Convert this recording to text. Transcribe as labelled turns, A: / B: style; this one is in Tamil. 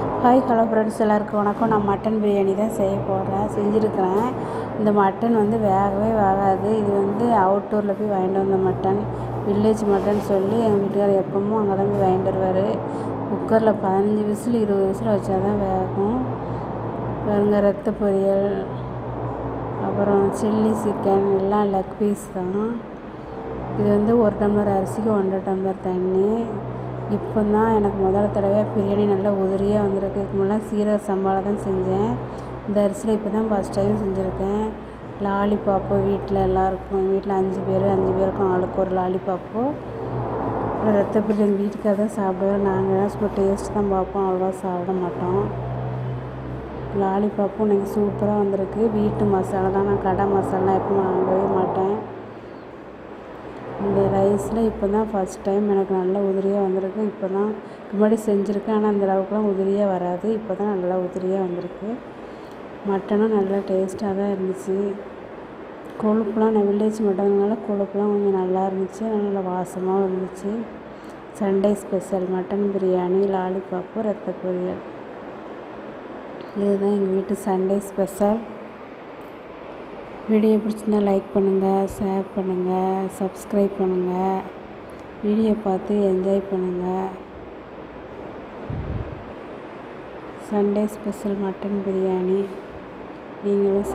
A: ஹாய் ஹலோ ஃப்ரெண்ட்ஸ் எல்லாருக்கும் வணக்கம். நான் மட்டன் பிரியாணி தான் செய்ய போகிறேன் செஞ்சுருக்கிறேன். இந்த மட்டன் வந்து வேகவே வேகாது. இது வந்து அவுட்டூரில் போய் வாங்கிட்டு வந்த மட்டன் வில்லேஜ் மட்டன் சொல்லி எங்கள் வீட்டுக்காரர் எப்பவும் அங்கே தான் போய் வாங்கிட்டு வருவார். குக்கரில் பதினஞ்சு விசில் இருபது விசில் வச்சா தான் வேகும். பாருங்க ரத்த பொரியல். அப்புறம் சில்லி சிக்கன் எல்லாம் லெக் பீஸ் தான். இது வந்து ஒரு டம்ளர் அரிசிக்கு ஒன்றரை டம்ளர் தண்ணி. இப்போ தான் எனக்கு முதல் தடவையாக பிரியாணி நல்லா உதிரியாக வந்திருக்கு. இதுக்கு முன்னாடி சீரக சம்பாவில் தான் செஞ்சேன். இந்த அரிசியில் இப்போ தான் ஃபஸ்ட் டைம் செஞ்சுருக்கேன். லாலிபாப்பு வீட்டில் எல்லாருக்கும் வீட்டில் அஞ்சு பேர் அஞ்சு பேருக்கும் ஆளுக்கு ஒரு லாலிபாப்பு. அப்புறம் பிரியாணி எங்கள் வீட்டுக்காக தான் சாப்பிடுவேன் நாங்கள் சும்மா டேஸ்ட் தான் பார்ப்போம். அவ்வளோவா சாப்பிட மாட்டோம். லாலிபாப்பும் இன்றைக்கி சூப்பராக வந்திருக்கு. வீட்டு மசாலா தான். நான் கடை மசாலா எப்பவும் வாங்கவே மாட்டேன். வயசில் இப்போ தான் ஃபஸ்ட் டைம் எனக்கு நல்லா உதிரியாக வந்திருக்கு. இப்போ தான் முன்னாடி செஞ்சுருக்கேன் ஆனால் அந்த அளவுக்குலாம் உதிரியாக வராது. இப்போ தான் நல்லா உதிரியாக வந்திருக்கு. மட்டனும் நல்லா டேஸ்ட்டாக தான் இருந்துச்சு. கொழுப்புலாம் நான் வில்லேஜ் மட்டனால கொழுப்புலாம் கொஞ்சம் நல்லா இருந்துச்சு. நல்லா வாசமாகவும் இருந்துச்சு. Sunday special mutton biryani lollipop ரத்த பொரியல். இதுதான் எங்கள் வீட்டு சண்டே ஸ்பெஷல் வீடியோ பிடிச்சிருந்தா லைக் பண்ணுங்கள் ஷேர் பண்ணுங்கள் சப்ஸ்கிரைப் பண்ணுங்கள் வீடியோ பார்த்து என்ஜாய் பண்ணுங்கள் சண்டே ஸ்பெஷல் மட்டன் பிரியாணி நீங்களும்